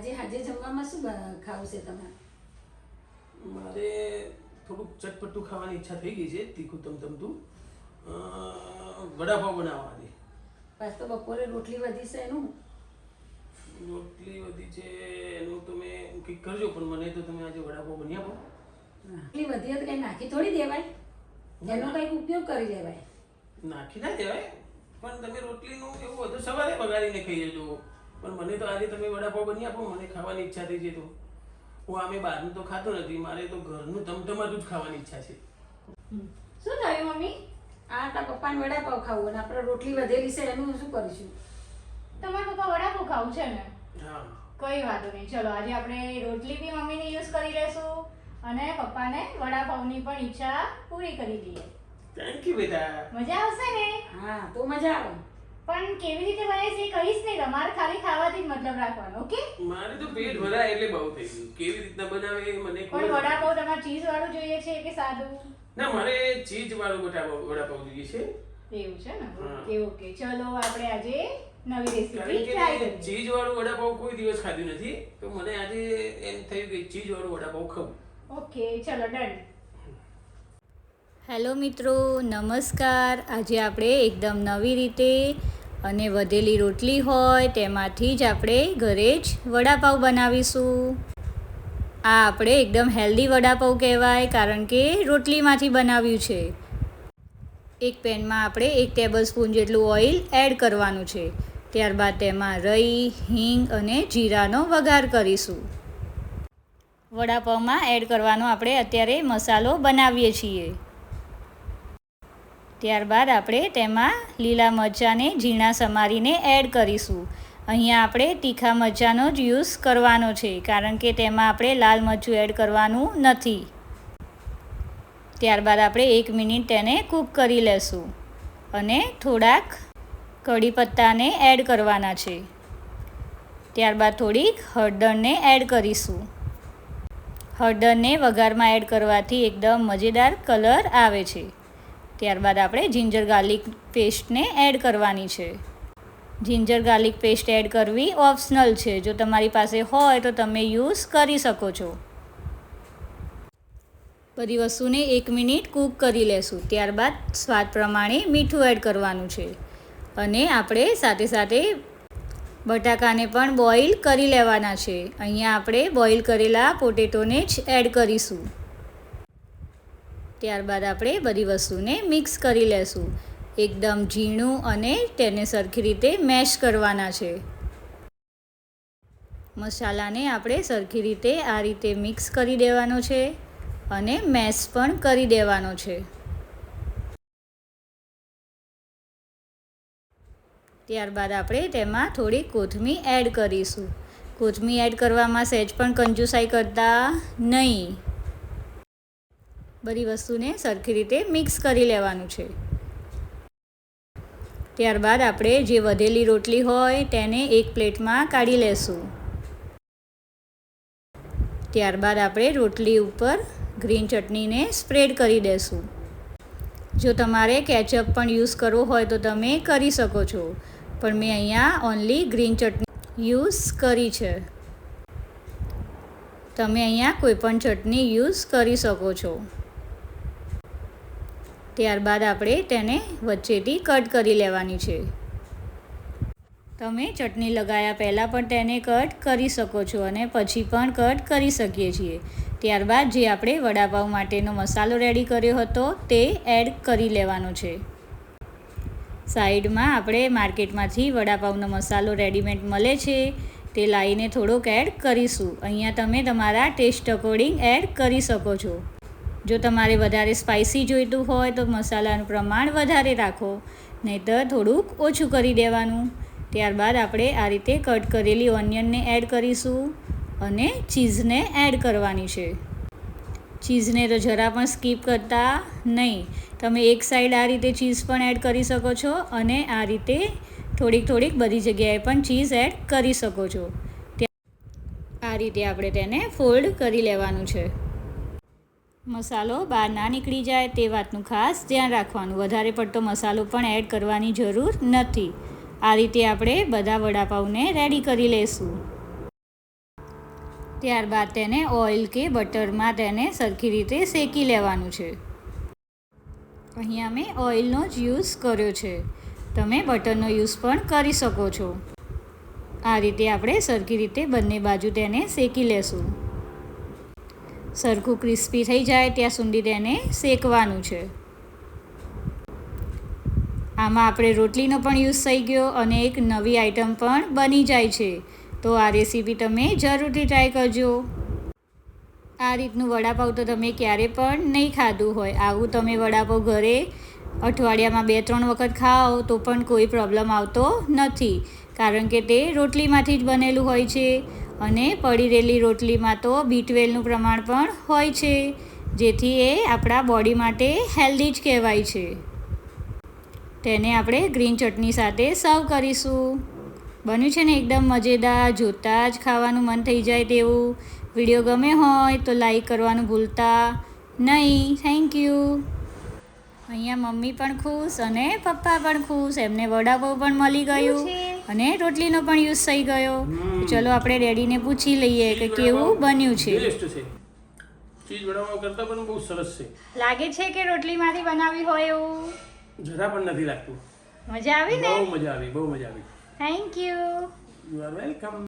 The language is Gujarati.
આજે આજે જમવામાં શું ખાવું છે તમારે? મારે થોડુંક ચટપટું ખાવાની ઈચ્છા થઈ ગઈ છે તીખું તમતમતું. વડાપાવ બનાવવાની બસ તો બપોરે રોટલી વધી છે એનું? રોટલી વધી છે એનું તમે કંઈક કરજો પણ મને તો તમે આજે વડાપાવ બની આપો. રોટલી વધી તો કંઈ નાખી થોડી દેવાય? એનો કંઈક ઉપયોગ કરી લેવાય. નાખી ના દેવાય પણ તમે રોટલીનું એવું બધું સવારે બગાડીને ખાઈ જજો પણ મને તો આજે તમે વડાપાવ બની આપો મને ખાવાની ઈચ્છા થઈ છે તો. હું આમે બહારનું તો ખાતો નથી મારે તો ઘરનું તમતમાટું જ ખાવાની ઈચ્છા છે. શું થયું મમ્મી? આ તા પપ્પાને વડાપાવ ખાવું અને આપણે રોટલી વધેલી છે એનું શું કરીશું? તમારા પપ્પા વડાપાવ ખાવું છે ને? હા. કઈ વાંધો નહીં. ચલો આજે આપણે રોટલી બી મમ્મીને યુઝ કરી લેશું અને પપ્પાને વડાપાવની પણ ઈચ્છા પૂરી કરી દઈએ. થેન્ક યુ બેટા. મજા આવશે ને? હા તો મજા આવે. પણ કેવી રીતે બને છે કહીશ નહીં તમારે ખાલી ખાવાથી જ મતલબ રાખવાનો ઓકે મારે તો પેટ ભરાય એટલે બહુ થઈ ગયું. કેવી રીતના બનાવે મને પણ વડાપાવ તમારે ચીઝ વાળું જોઈએ છે કે સાદું? ના મારે ચીઝ વાળું વડાપાવ વડાપાવ જોઈએ છે. એવું છે ને? Okay okay. ચલો આપણે આજે નવી રેસીપી ટ્રાય કરીએ. ચીઝ વાળું વડાપાવ કોઈ દિવસ ખાધું નથી તો મને આજે એમ થયું કે ચીઝ વાળું વડાપાવ ખાવું ઓકે ચલો ડન હેલો મિત્રો નમસ્કાર. આજે આપણે એકદમ નવી રીતે અને વધેલી રોટલી હોય તેમાંથી જ આપણે ઘરે જ વડાપાઉં બનાવીશું. આ આપણે એકદમ હેલ્ધી વડાપાઉં કહેવાય કારણ કે રોટલીમાંથી બનાવ્યું છે. એક પેનમાં આપણે એક ટેબલ સ્પૂન જેટલું ઓઇલ એડ કરવાનું છે. ત્યારબાદ તેમાં રઈ, હિંગ અને જીરાનો વઘાર કરીશું. વડાપાવમાં એડ કરવાનો આપણે અત્યારે મસાલો બનાવીએ છીએ. ત્યારબાદ આપણે તેમાં લીલા મરચાંને ઝીણા સમારીને એડ કરીશું. અહીંયા આપણે તીખા મરચાંનો જ યુઝ કરવાનો છે, કારણ કે તેમાં આપણે લાલ મરચું એડ કરવાનું નથી. ત્યારબાદ આપણે એક મિનિટ તેને કૂક કરી લેશું અને થોડાક કઢી પત્તાને એડ કરવાના છે. ત્યારબાદ થોડીક હળદરને એડ કરીશું. હળદરને વઘારમાં એડ કરવાથી એકદમ મજેદાર કલર આવે છે. ત્યારબાદ આપણે જિંજર ગાર્લિક પેસ્ટને એડ કરવાની છે. જિંજર ગાર્લિક પેસ્ટ એડ કરવી ઓપ્શનલ છે. જો તમારી પાસે હોય તો તમે યુઝ કરી શકો છો. બધી વસ્તુને એક મિનિટ કૂક કરી લેશું. ત્યારબાદ સ્વાદ પ્રમાણે મીઠું એડ કરવાનું છે. અને આપણે સાથે સાથે બટાકાને પણ બોઇલ કરી લેવાના છે. અહીંયા આપણે બોઇલ કરેલા પોટેટોને જ એડ કરીશું. ત્યારબાદ આપણે બધી વસ્તુને મિક્સ કરી લેશું. એકદમ ઝીણું અને તેને સરખી રીતે મેશ કરવાના છે. મસાલાને આપણે સરખી રીતે આ રીતે મિક્સ કરી દેવાનો છે અને મેશ પણ કરી દેવાનો છે. ત્યારબાદ આપણે તેમાં થોડી કોથમીર એડ કરીશું. કોથમીર એડ કરવામાં સહેજ પણ કંજુસાઈ કરતા નહીં. બધી વસ્તુને સરખી રીતે મિક્સ કરી લેવાનું છે. ત્યારબાદ આપણે જે વધેલી રોટલી હોય તેને એક પ્લેટમાં કાઢી લેશું. ત્યારબાદ આપણે રોટલી ઉપર ગ્રીન ચટણીને સ્પ્રેડ કરી દેશું. જો તમારે કેચઅપ પણ યુઝ કરવો હોય તો તમે કરી શકો છો, પણ મેં અહીંયા ઓનલી ગ્રીન ચટણી યુઝ કરી છે. તમે અહીંયા કોઈ પણ ચટણી યુઝ કરી શકો છો. ત્યારબાદ આપણે તેને વચ્ચેથી કટ કરી લેવાની છે. તમે ચટણી લગાયા પહેલાં પણ તેને કટ કરી શકો છો અને પછી પણ કટ કરી શકીએ છીએ. ત્યારબાદ જે આપણે વડાપાઉં માટેનો મસાલો રેડી કર્યો હતો તે એડ કરી લેવાનો છે. સાઈડમાં આપણે માર્કેટમાંથી વડાપાવનો મસાલો રેડીમેડ મળે છે. તે લાવીને થોડોક એડ કરીશું. અહીંયા તમે તમારા ટેસ્ટ અકોર્ડિંગ એડ કરી શકો છો. જો તમારે વધારે સ્પાઇસી જોઈતું હોય તો મસાલાનું પ્રમાણ વધારે રાખો, નહીંતર થોડુંક ઓછું કરી દેવાનું. ત્યારબાદ આપણે આ રીતે કટ કરેલી ઓનિયનને એડ કરીશું અને ચીઝને એડ કરવાની છે. ચીઝને તો જરા પણ સ્કીપ કરતા નહીં. તમે એક સાઈડ આ રીતે ચીઝ પણ એડ કરી શકો છો અને આ રીતે થોડીક થોડીક બધી જગ્યાએ પણ ચીઝ એડ કરી શકો છો. આ રીતે આપણે તેને ફોલ્ડ કરી લેવાનું છે. મસાલો બહાર ના નીકળી જાય તે વાતનું ખાસ ધ્યાન રાખવાનું. વધારે પડતો મસાલો પણ એડ કરવાની જરૂર નથી. આ રીતે આપણે બધા વડાપાઉને રેડી કરી લઈશું ત્યારબાદ તેને ઓઇલ કે બટરમાં તેને સરખી રીતે શેકી લેવાનું છે. અહીંયા મેં ઓઇલનો જ યુઝ કર્યો છે. તમે બટરનો યુઝ પણ કરી શકો છો. આ રીતે આપણે સરખી રીતે બંને બાજુ તેને શેકી લેશું. સરખું ક્રિસ્પી થઈ જાય ત્યાં સુધી તેને શેકવાનું છે. આમાં આપણે રોટલીનો પણ યુઝ થઈ ગયો અને એક નવી આઈટમ પણ બની જાય છે. તો આ રેસીપી તમે જરૂરથી ટ્રાય કરજો. આ રીતનું વડાપાઉં તો તમે ક્યારે પણ નહીં ખાધું હોય. આવું તમે વડાપાવ ઘરે અઠવાડિયામાં બે, ત્રણ વખત ખાઓ તો પણ કોઈ પ્રોબ્લેમ આવતો નથી. કારણ કે તે રોટલીમાંથી જ બનેલું હોય છે અને પડી રહેલી રોટલીમાં તો બીટવેલનું પ્રમાણ પણ હોય છે, જેથી એ આપણા બોડી માટે હેલ્ધી જ કહેવાય છે. તેને આપણે ગ્રીન ચટણી સાથે સર્વ કરીશું. બન્યું છે ને એકદમ મજેદાર, જોતાં જ ખાવાનું મન થઈ જાય તેવું. વીડિયો ગમે હોય તો લાઈક કરવાનું ભૂલતા નહીં. થેન્ક યુ અહીંયા મમ્મી પણ ખુશ અને પપ્પા પણ ખુશ. એમને વડાપાઉં પણ મળી ગયું અને રોટલીનો પણ યુઝ થઈ ગયો. ચલો આપણે ડેડીને પૂછી લઈએ કે કેવું બન્યું છે. ચીઝ વડાપાઉં કરતા પણ બહુ સરસ છે. લાગે છે કે રોટલીમાંથી બનાવી હોય એવું? જરા પણ નથી લાગતું. મજા આવી ને? બહુ મજા આવી બહુ મજા આવી. Thank you you are welcome